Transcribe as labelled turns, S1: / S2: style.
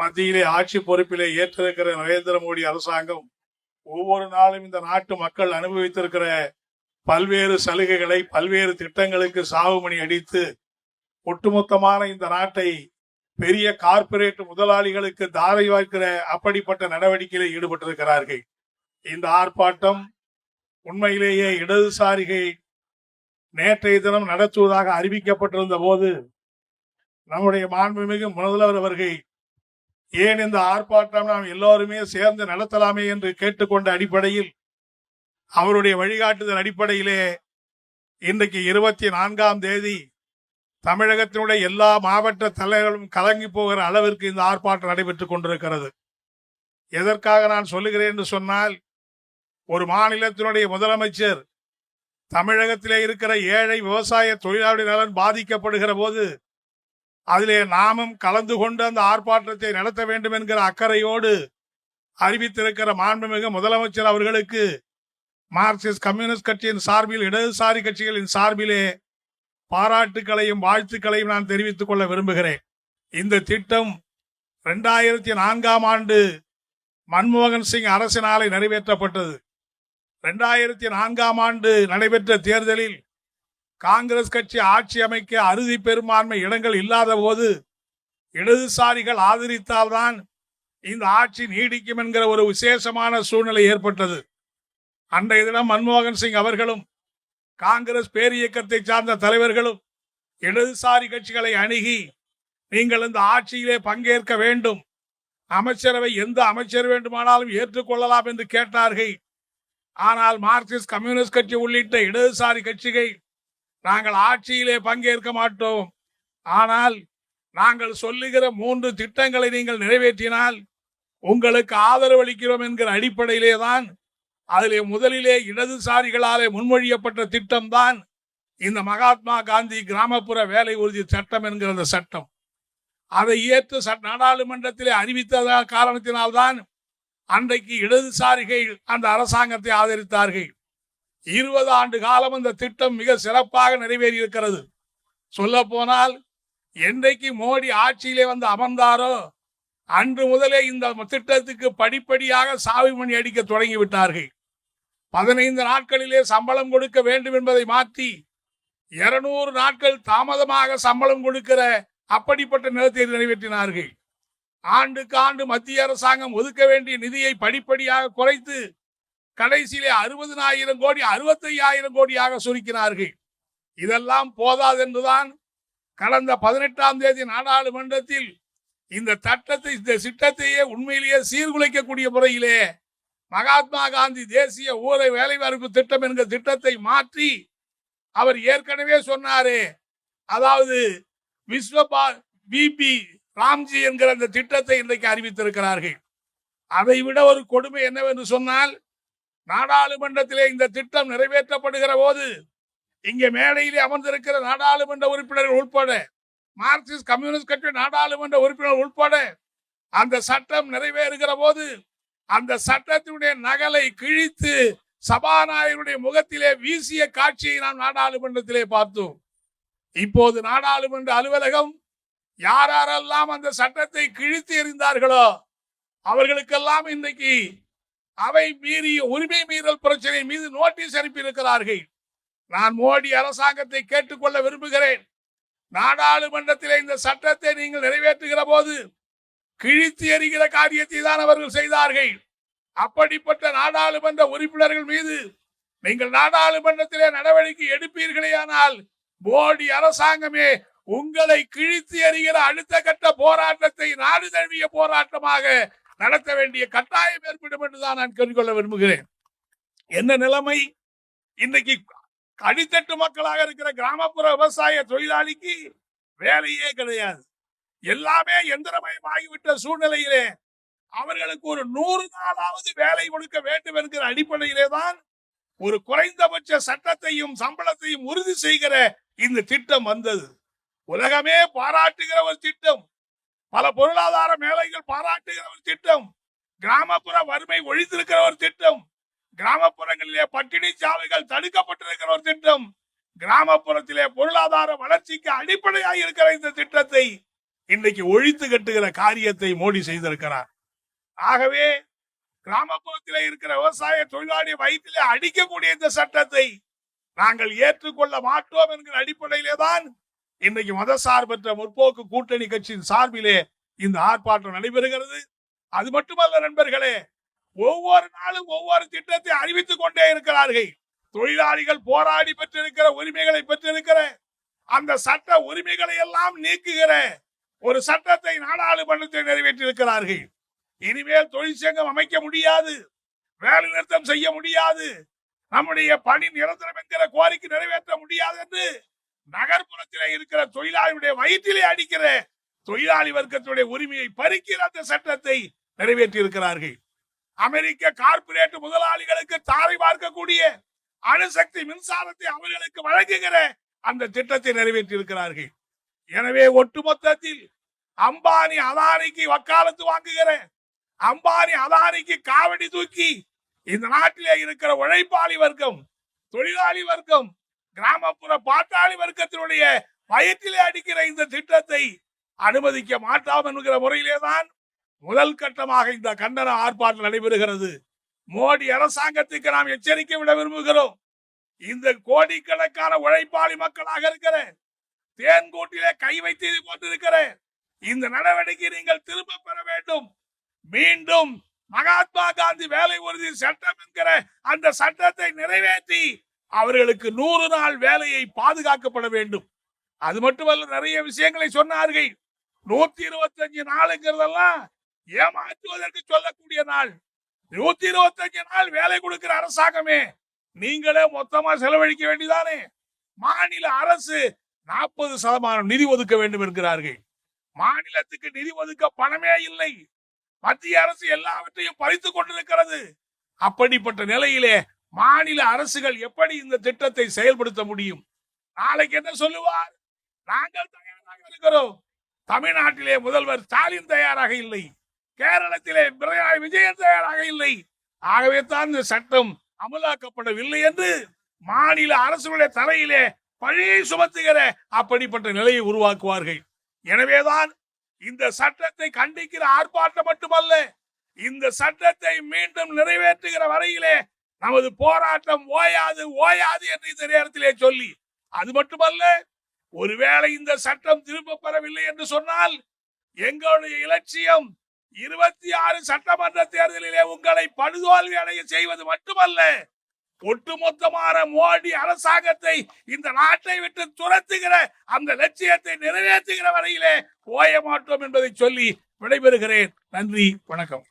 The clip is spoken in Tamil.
S1: மத்தியிலே ஆட்சி பொறுப்பிலே ஏற்றிருக்கிற நரேந்திர மோடி அரசாங்கம் ஒவ்வொரு நாளும் இந்த நாட்டு மக்கள் அனுபவித்திருக்கிற பல்வேறு சலுகைகளை பல்வேறு திட்டங்களுக்கு சாவுமணி அடித்து ஒட்டுமொத்தமான இந்த நாட்டை பெரிய கார்ப்பரேட் முதலாளிகளுக்கு தாரை வாய்க்கிற அப்படிப்பட்ட நடவடிக்கையில் ஈடுபட்டிருக்கிறார்கள். இந்த ஆர்ப்பாட்டம் உண்மையிலேயே இடதுசாரிகள் நேற்றைய தினம் நடத்துவதாக அறிவிக்கப்பட்டிருந்த போது நம்முடைய மாண்புமிகு முதல்வர் அவர்கள் ஏன் இந்த ஆர்ப்பாட்டம் நாம் எல்லோருமே சேர்ந்து நடத்தலாமே என்று கேட்டுக்கொண்ட அடிப்படையில் அவருடைய வழிகாட்டுதல் அடிப்படையிலே இன்றைக்கு இருபத்தி நான்காம் தேதி தமிழகத்தினுடைய எல்லா மாவட்ட தலைவர்களும் கலங்கி போகிற அளவிற்கு இந்த ஆர்ப்பாட்டம் நடைபெற்றுக் கொண்டிருக்கிறது. எதற்காக நான் சொல்லுகிறேன் என்று சொன்னால் ஒரு மாநிலத்தினுடைய முதலமைச்சர் தமிழகத்திலே இருக்கிற ஏழை விவசாய தொழிலாளி நலன் பாதிக்கப்படுகிற போது அதிலே நாமும் கலந்து கொண்டு அந்த ஆர்ப்பாட்டத்தை நடத்த வேண்டும் என்கிற அக்கறையோடு அறிவித்திருக்கிற மாண்புமிகு முதலமைச்சர் அவர்களுக்கு மார்க்சிஸ்ட் கம்யூனிஸ்ட் கட்சியின் சார்பில் இடதுசாரி கட்சிகளின் சார்பிலே பாராட்டுக்களையும் வாழ்த்துக்களையும் நான் தெரிவித்துக் கொள்ள விரும்புகிறேன். இந்த திட்டம் இரண்டாயிரத்தி நான்காம் ஆண்டு மன்மோகன் சிங் அரசினாலே நிறைவேற்றப்பட்டது. இரண்டாயிரத்தி நான்காம் ஆண்டு நடைபெற்ற தேர்தலில் காங்கிரஸ் கட்சி ஆட்சி அமைக்க அறுதி பெரும்பான்மை இடங்கள் இல்லாத போது இடதுசாரிகள் ஆதரித்தால்தான் இந்த ஆட்சி நீடிக்கும் என்கிற ஒரு விசேஷமான சூழ்நிலை ஏற்பட்டது. அன்றைய தினம் மன்மோகன் சிங் அவர்களும் காங்கிரஸ் பேரியக்கத்தை சார்ந்த தலைவர்களும் இடதுசாரி கட்சிகளை அணுகி நீங்கள் இந்த ஆட்சியிலே பங்கேற்க வேண்டும். அமைச்சரவை எந்த அமைச்சர் வேண்டுமானாலும் ஏற்றுக்கொள்ளலாம் என்று கேட்டார்கள். ஆனால் மார்க்சிஸ்ட் கம்யூனிஸ்ட் கட்சி உள்ளிட்ட இடதுசாரி கட்சிகள் நாங்கள் ஆட்சியிலே பங்கேற்க மாட்டோம். ஆனால் நாங்கள் சொல்லுகிற மூன்று திட்டங்களை நீங்கள் நிறைவேற்றினால் உங்களுக்கு ஆதரவு அளிக்கிறோம் என்கிற அடிப்படையிலே தான் அதிலே முதலிலே இடதுசாரிகளாலே முன்மொழியப்பட்ட திட்டம்தான் இந்த மகாத்மா காந்தி கிராமப்புற வேலை உறுதி சட்டம் என்கிற அந்த சட்டம். அதை ஏற்று நாடாளுமன்றத்திலே அறிவித்தத காரணத்தினால்தான் அன்றைக்கு இடதுசாரிகள் அந்த அரசாங்கத்தை ஆதரித்தார்கள். இருபது ஆண்டு காலம் இந்த திட்டம் மிக சிறப்பாக நிறைவேறி இருக்கிறது சொல்ல போனால் என்றைக்கு மோடி ஆட்சியிலே வந்து அமர்ந்தாரோ அன்று முதலே இந்த திட்டத்துக்கு படிப்படியாக சாவி மணி அடிக்க தொடங்கி விட்டார்கள். பதினைந்து நாட்களிலே சம்பளம் கொடுக்க வேண்டும் என்பதை மாற்றி இருநூறு நாட்கள் தாமதமாக சம்பளம் கொடுக்கிற அப்படிப்பட்ட நிலத்தை நிறைவேற்றினார்கள். ஆண்டுக்கு ஆண்டு மத்திய அரசாங்கம் ஒதுக்க வேண்டிய நிதியை படிப்படியாக குறைத்து கடைசியிலே அறுபதனாயிரம் கோடி அறுபத்தையாயிரம் கோடியாக சுருக்கினார்கள். இதெல்லாம் போதாதென்றுதான் கடந்த பதினெட்டாம் தேதி நாடாளுமன்றத்தில் இந்த சட்டத்தை இந்த திட்டத்தையே உண்மையிலேயே சீர்குலைக்கக்கூடிய முறையிலே மகாத்மா காந்தி தேசிய ஊரை வேலைவாய்ப்பு திட்டம் என்கிற திட்டத்தை மாற்றி அவர் ஏற்கனவே சொன்னாரே அதாவது விஸ்வபா பிபி ராம்ஜி என்கிற அந்த திட்டத்தை இன்றைக்கு அறிவித்திருக்கிறார்கள். அதை விட ஒரு கொடுமை என்னவென்று சொன்னால் நாடாளுமன்றத்திலே இந்த திட்டம் நிறைவேற்றப்படுகிற போது இங்கே மேடையிலே அமர்ந்திருக்கிற நாடாளுமன்ற உறுப்பினர்கள் உட்பட மார்க்சிஸ்ட் கம்யூனிஸ்ட் கட்சி நாடாளுமன்ற உறுப்பினர் உட்பட அந்த சட்டம் நிறைவேறுகிற போது அந்த சட்டத்தினுடைய நகலை கிழித்து சபாநாயகருடைய முகத்திலே வீசிய காட்சியை நாம் நாடாளுமன்றத்திலே பார்த்தோம். இப்போது நாடாளுமன்ற அலுவலகம் யாரெல்லாம் அந்த சட்டத்தை கிழித்து எறிந்தார்களோ அவர்களுக்கெல்லாம் இன்றைக்கு அவை மீறிய உரிமை மீறல் பிரச்சனை மீது நோட்டீஸ் அனுப்பியிருக்கிறார்கள். நான் மோடி அரசாங்கத்தை கேட்டுக்கொள்ள விரும்புகிறேன். நாடாளுமன்றத்தில் இந்த சட்டத்தை நீங்கள் நிறைவேற்றுகிற போது கிழித்து எறிகிற காரியத்தை தான் அவர்கள் செய்தார்கள். அப்படிப்பட்ட நாடாளுமன்ற உறுப்பினர்கள் மீது நீங்கள் நாடாளுமன்றத்திலே நடவடிக்கை எடுப்பீர்களேயானால் மோடி அரசாங்கமே உங்களை கிழித்து எறிகிற அடுத்த கட்ட போராட்டத்தை நாடு தழுவிய போராட்டமாக நடத்த வேண்டிய கட்டாயம் ஏற்படும் என்றுதான் நான் கேட்டுக்கொள்ள விரும்புகிறேன். என்ன நிலைமை? இன்னைக்கு அடித்தட்டு மக்களாக இருக்கிற கிராமப்புற விவசாய தொழிலாளிக்கு வேலையே கிடையாது. எல்லாமே எந்திரமயமாகிவிட்ட சூழ்நிலையிலே அவர்களுக்கு ஒரு நூறு நாளாவது வேலை கொடுக்க வேண்டும் என்கிற அடிப்படையிலே தான் ஒரு குறைந்தபட்ச சட்டத்தையும் சம்பளத்தையும் உறுதி செய்கிற இந்த திட்டம் வந்தது. உலகமே பாராட்டுகிற ஒரு திட்டம். பல பொருளாதார மேலைகள் பாராட்டுகிற ஒரு திட்டம். கிராமப்புற வறுமை ஒழித்திருக்கிற ஒரு திட்டம். கிராமப்புறங்களிலே பட்டினி சாலைகள் தடுக்கப்பட்டிருக்கிற ஒரு திட்டம். கிராமப்புறத்திலே பொருளாதார வளர்ச்சிக்கு அடிப்படையாக இருக்கிற இந்த திட்டத்தை இன்றைக்கு ஒழித்து கட்டுகிற காரியத்தை மோடி செய்திருக்கிறார். ஆகவே கிராமப்புறத்தில் இருக்கிற விவசாய தொழிலாளி வயிற்றிலே அடிக்கக்கூடிய இந்த சட்டத்தை நாங்கள் ஏற்றுக்கொள்ள மாட்டோம் என்கிற அடிப்படையிலே தான் இன்றைக்கு மதசார்பற்ற முற்போக்கு கூட்டணி கட்சியின் சார்பிலே இந்த ஆர்ப்பாட்டம் நடைபெறுகிறது. அது மட்டுமல்ல நண்பர்களே ஒவ்வொரு நாளும் ஒவ்வொரு திட்டத்தை அறிவித்துக் கொண்டே இருக்கிறார்கள். தொழிலாளிகள் போராடி பெற்றிருக்கிற உரிமைகளை பெற்றிருக்கிற அந்த சட்ட உரிமைகளை எல்லாம் நீக்குகிற ஒரு சட்டத்தை நாடாளுமன்றத்தில் நிறைவேற்றியிருக்கிறார்கள். இனிமேல் தொழிற்சங்கம் அமைக்க முடியாது வேலை நிறுத்தம் செய்ய முடியாது நம்முடைய பணி நிரந்தரம் என்கிற கோரிக்கை நிறைவேற்ற முடியாது என்று நகர்ப்புறத்திலே இருக்கிற தொழிலாளியுடைய வயிற்றிலே அடிக்கிற தொழிலாளி வர்க்கத்துடைய உரிமையை பறிக்கிற அந்த சட்டத்தை நிறைவேற்றி இருக்கிறார்கள் அமெரிக்க கார்பரேட் முதலாளிகளுக்கு தாரை பார்க்கக்கூடிய அணுசக்தி மின்சாரத்தை அவர்களுக்கு வழங்குகிற அந்த திட்டத்தை நிறைவேற்றி இருக்கிறார்கள் எனவே ஒட்டுமொத்தத்தில் அம்பானி அதானிக்கு வக்காலத்து வாங்குகிற அம்பானி அதானிக்கு காவடி தூக்கி இந்த நாட்டிலே இருக்கிற உழைப்பாளி வர்க்கம் தொழிலாளி வர்க்கம் கிராமப்புற பாட்டாளி வர்க்கத்தினுடைய வயிற்றிலே அடிக்கிற இந்த திட்டத்தை அனுமதிக்க மாட்டோம் என்கிற முறையிலே தான் முதல் கட்டமாக இந்த கண்டன ஆர்ப்பாட்டம் நடைபெறுகிறது. மோடி அரசாங்கத்துக்கு நாம் எச்சரிக்கை விட விரும்புகிறோம். இந்த கோடிக்கணக்கான உழைப்பாளி மக்களாக இருக்கிற தேன்கூட்டிலே கை வைத்து போட்டிருக்கிற இந்த நடவடிக்கை நீங்கள் திரும்ப பெற வேண்டும். மீண்டும் மகாத்மா காந்தி வேலை உறுதி சட்டம் என்கிற அந்த சட்டத்தை நிறைவேற்றி அவர்களுக்கு நூறு நாள் வேலையை பாதுகாக்கப்பட வேண்டும். அது மட்டுமல்ல நிறைய விஷயங்களை சொன்னார்கள். நூத்தி இருபத்தஞ்சு நாளுங்கிறதெல்லாம் ஏமாற்றுவதற்கு சொல்லக்கூடிய நாள். நூத்தி இருபத்தஞ்சு நாள் வேலை கொடுக்கிற அரசாங்கமே நீங்களே மொத்தமா செலவழிக்க வேண்டியதானே? மாநில அரசு நாற்பது சதமானம் நிதி ஒதுக்க வேண்டும் என்கிறார்கள். மாநிலத்துக்கு நிதி ஒதுக்க பணமே இல்லை. மத்திய அரசு எல்லாவற்றையும் பறித்து கொண்டிருக்கிறது. அப்படிப்பட்ட நிலையிலே மாநில அரசுகள் எப்படி இந்த திட்டத்தை செயல்படுத்த முடியும்? நாளைக்கு என்ன சொல்லுவார்? நாங்கள் தயாராக இருக்கிறோம். தமிழ்நாட்டிலே முதல்வர் ஸ்டாலின் தயாராக இல்லை. கேரளத்திலே பினராயி விஜயன் தயாராக இல்லை. ஆகவே தான் இந்த சட்டம் அமலாக்கப்படவில்லை என்று மாநில அரசுடைய தலையிலே பழியை சுமத்துகிற அப்படிப்பட்ட நிலையை உருவாக்குவார்கள். எனவேதான் இந்த சட்டத்தை கண்டிக்கிற ஆர்ப்பாட்டம் மட்டுமல்ல இந்த சட்டத்தை மீண்டும் நிறைவேற்றுகிற வரையிலே நமது போராட்டம் ஓயாது ஓயாது என்று இந்த நேரத்திலே சொல்லி அது மட்டுமல்ல ஒருவேளை இந்த சட்டம் திரும்ப பெறவில்லை என்று சொன்னால் எங்களுடைய இலட்சியம் இருபத்தி ஆறு சட்டமன்ற தேர்தலிலே உங்களை படுதோல்வி அடைய செய்வது மட்டுமல்ல ஒட்டுமொத்தமான மோடி அரசாங்கத்தை இந்த நாட்டை விட்டு துரத்துகிற அந்த லட்சியத்தை நிறைவேற்றுகிற வரையிலே ஓய மாட்டோம் என்பதை சொல்லி விடைபெறுகிறேன். நன்றி வணக்கம்.